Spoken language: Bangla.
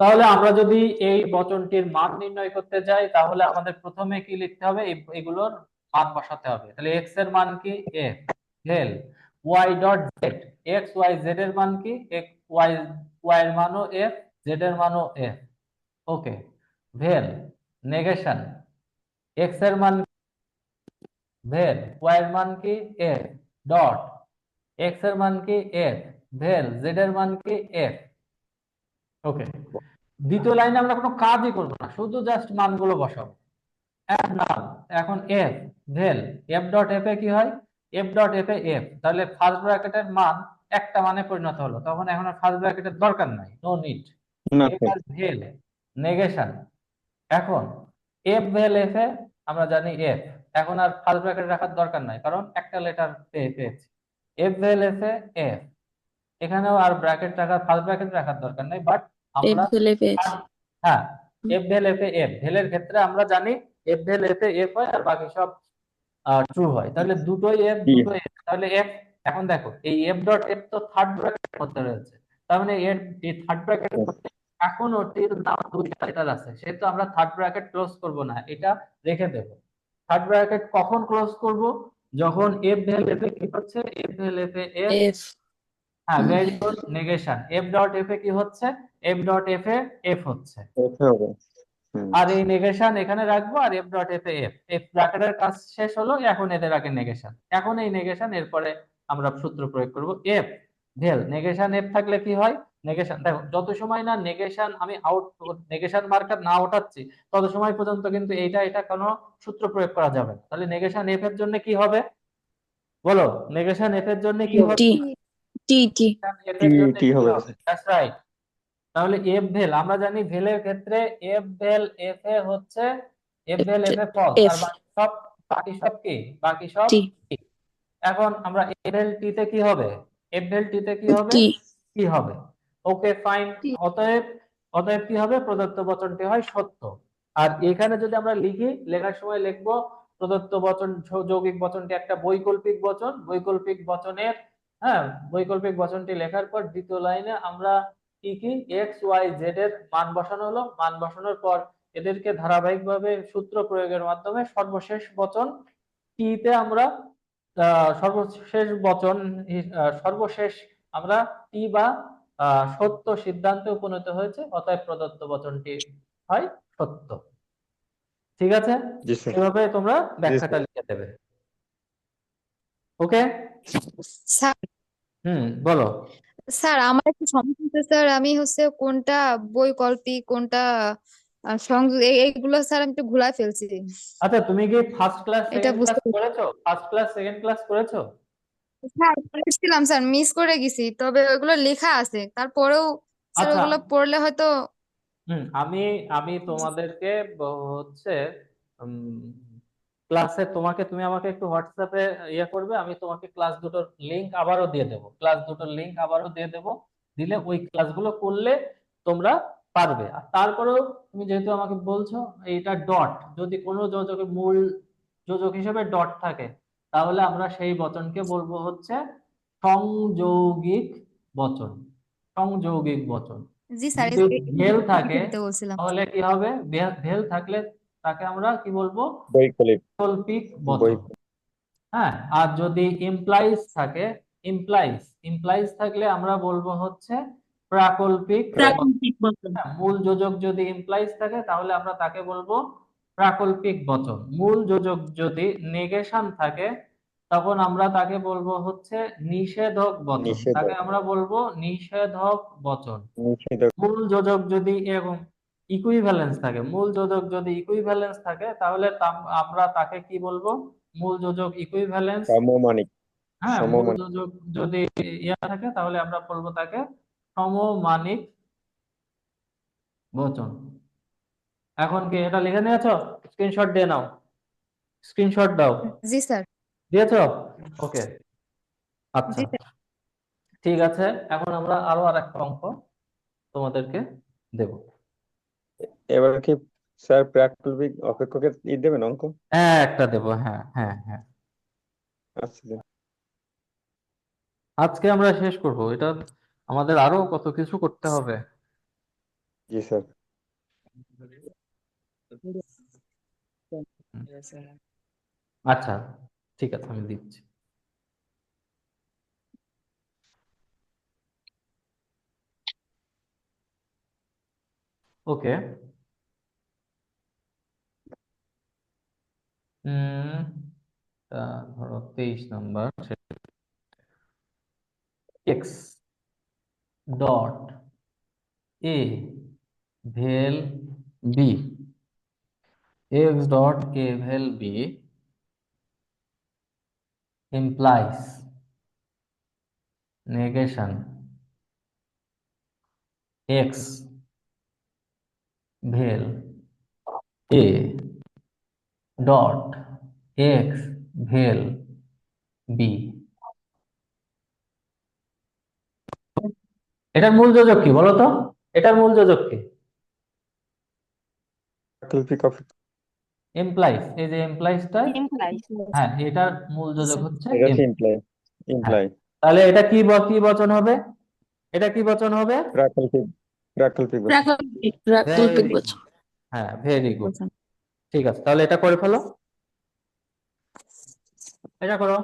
তাহলে আমরা যদি এই বচনটির মান নির্ণয় করতে যাই, তাহলে আমাদের প্রথমে কি লিখতে হবে? এগুলোর মান বসাতে হবে। তাহলে এক্সের মান কি? ওয়াই ডট জেড এর মান কি? ওয়াই এর মানও এর মানও ওকে ভেল নেগেশন এক্সের মান ভেল ওয়াই এর মান কি? এফ ডট এক্সের মান কি? এফ ভেল জেড এর মান কি এফ ওকে দ্বিতীয় লাইনে আমরা কোনো কাজই করব না শুধু জাস্ট মানগুলো বসাবো। এফ নাল এখন এফ ভেল এফ ডট এফ এ কি হয়? F dot F A F তাহলে ফার্স্ট ব্র্যাকেটের মান একটা মানে পরিণত হলো তখন এখন আর ফার্স্ট ব্র্যাকেটের দরকার নাই নো নিড ভেল নেগেশন এখন এফ ভেল এফ এ আমরা জানি এফ এখন আর ফার্স্ট ব্র্যাকেট রাখার দরকার নাই কারণ একটা লেটার পেয়ে পেয়েছি। এফ ভেল এফ এ এফ এখানেও আর ব্র্যাকেট রাখার ফার্স্ট ব্র্যাকেট রাখার দরকার নাই বাট আমরা হ্যাঁ এফ ভেল এফ এফ ভেলের ক্ষেত্রে আমরা জানি এফ ভেল এফ এফ হয় আর বাকি সব ট্রু হয়। তাহলে দুটোই এফ দুটোই এফ তাহলে এফ এখন দেখো এই এফ ডট এফ তো থার্ড ব্র্যাকেট মধ্যে রয়েছে। তার মানে এর এই থার্ড ব্র্যাকেট এখন ওটির নাম দুইটা লেটার আছে। সেহেতু আমরা থার্ড ব্র্যাকেট ক্লোজ করব না এটা রেখে দেব। থার্ড ব্র্যাকেট কখন ক্লোজ করব? যখন এফ ভেল এফ এ কি হচ্ছে? এফ ভেল এফ এফ এফ হ্যাঁ very good negation F dot F A কি হচ্ছে? F dot F A F হচ্ছে। আর এই নেগেশন এখানে রাখব আর F dot F A F F ব্র্যাকেটের কাজ শেষ হলো এখন এদের আগে নেগেশন। এখন এই নেগেশন এরপরে আমরা সূত্র প্রয়োগ করব। এফ ভেল নেগেশন এফ থাকলে কি হয়? নেগেশন দেখো যত সময় না নেগেশন আমি আউট নেগেশন মার্কার না ওঠাচ্ছি তত সময় পর্যন্ত কিন্তু এইটা এটা কোনো সূত্র প্রয়োগ করা যাবে তাহলে নেগেশন এফ এর জন্য কি হবে? বলো নেগেশন এফ এর জন্য কি হবে? T T. হবে। দ্যাটস রাইট তাহলে এফ ভেল আমরা জানি ভেলের ক্ষেত্রে এফ ভেল এফ এ হচ্ছে এফ ভেল এফ এ ফলস আর বাকি সব বাকি সব কি? বাকি সব এখন আমরা এফ ভেল টি তে কি হবে? এফ ভেল টি তে কি হবে? কি হবে? ওকে ফাইন অতএব অতএব কি হবে? প্রদত্ত বচনটি হয় সত্য। আর এখানে যদি আমরা লিখি লেখার সময় লিখব প্রদত্ত বচন যৌগিক বচনটি একটা বৈকল্পিক বচন। বৈকল্পিক বচনের হ্যাঁ বৈকল্পিক বচনটি লেখার পর দ্বিতীয় লাইনে আমরা কি কি এক্স ওয়াই জেড এর মান বসানো হলো। মান বসানোর পর এদেরকে ধারাবাহিকভাবে সূত্র প্রয়োগের মাধ্যমে সর্বশেষ বচন টি তে আমরা সর্বশেষ বচন সর্বশেষ আমরা টি বা সত্য সিদ্ধান্তে উপনীত হয়েছে অতএব প্রদত্ত বচনটি হয় সত্য। ঠিক আছে? এভাবে তোমরা ব্যাখ্যাটা লিখে দেবে। ওকে? স্যার হুম বলো। স্যার আমার একটু সমস্যা হচ্ছে স্যার আমি হচ্ছে কোনটা বৈকল্পিক কোনটা সংযোগ এইগুলো স্যার আমি একটু ঘুরায় ফেলছি। আচ্ছা তুমি কি ফার্স্ট ক্লাস এটা সেকেন্ড ক্লাস বুঝতে করেছ? ফার্স্ট ক্লাস সেকেন্ড ক্লাস করেছ? স্যার পড়েছিলাম স্যার মিস করে গেছি তবে ওগুলো লেখা আছে। তারপরেও স্যার আচ্ছা। ওগুলো পড়লে হয়তো হুম আমি আমি তোমাদেরকে ব- হচ্ছে ক্লাসে তোমাকে তুমি আমাকে একটু হোয়াটসঅ্যাপে ইয়ে করবে আমি তোমাকে ক্লাস দুটোর লিংক আবারও দিয়ে দেবো। ক্লাস দুটোর লিংক আবারও দিয়ে দেবো। দিলে ওই ক্লাসগুলো করলে তোমরা পারবে। আর তারপরেও তুমি যেহেতু আমাকে বলছো এইটা ডট যদি কোনো যোজকের মূল যোজক হিসেবে ডট থাকে তাহলে আমরা সেই বচনকে বলব হচ্ছে সংযৌগিক বচন। সংযৌগিক বচন। জি স্যার ভেল থাকে তাহলে কি হবে? ভেল থাকলে তাকে আমরা কি বলব? বৈকল্পিক। বচন হ্যাঁ আর যদি ইমপ্লাইজ থাকে ইমপ্লাইজ ইমপ্লাইজ থাকলে আমরা বলব হচ্ছে প্রাকল্পিক হ্যাঁ, মূল যোজক যদি ইমপ্লাইজ থাকে তাহলে আমরা তাকে বলব প্রাকল্পিক বচন। মূল যোজক যদি নেগেশন থাকে তখন আমরা তাকে বলব হচ্ছে নিষেধক বচন। তাকে আমরা বলব নিষেধক বচন। মূল যোজক যদি এরকম ইকুইভ্যালেন্স থাকে। মূল যোজক যদি ইকুইভ্যালেন্স থাকে তাহলে আমরা তাকে কি বলব? মূল যোজক ইকুইভ্যালেন্স সমমানিক। হ্যাঁ মূল যোজক যদি ইয়া থাকে তাহলে আমরা বলব তাকে সমমানিক বচন। এখন কি এটা লিখে নিয়েছো? স্ক্রিনশট দিয়ে নাও। স্ক্রিনশট দাও। জি স্যার। দিয়েছ? ওকে আচ্ছা। ঠিক আছে। এখন আমরা আরও আর একটা অঙ্ক তোমাদেরকে দেব। এবার কি স্যার প্রাকল্পিক অপেক্ষকের ই দেবেন অঙ্ক? হ্যাঁ একটা দেব হ্যাঁ হ্যাঁ হ্যাঁ। আচ্ছা আজকে আমরা শেষ করব এটা আমাদের আরও কত কিছু করতে হবে। জি স্যার। আচ্ছা ঠিক আছে আমি দিচ্ছি। ওকে হুম তা ধরো তেইশ number X dot A well B X dot A well B implies negation x vel a. dot x vel b এটার মূল যোজক কি বলো তো? এটার মূল যোজক কি? এমপ্লাইজ এই যে এমপ্লাইজটা implies হ্যাঁ এটার মূল যোজক হচ্ছে ইমপ্লাই তাহলে এটা কি কি বচন হবে? এটা কি বচন হবে? প্রাকল্পিক প্রাকল্পিক বচন। হ্যাঁ ভেরি গুড। ঠিক আছে তাহলে এটা করে ফেলো। এটা করো।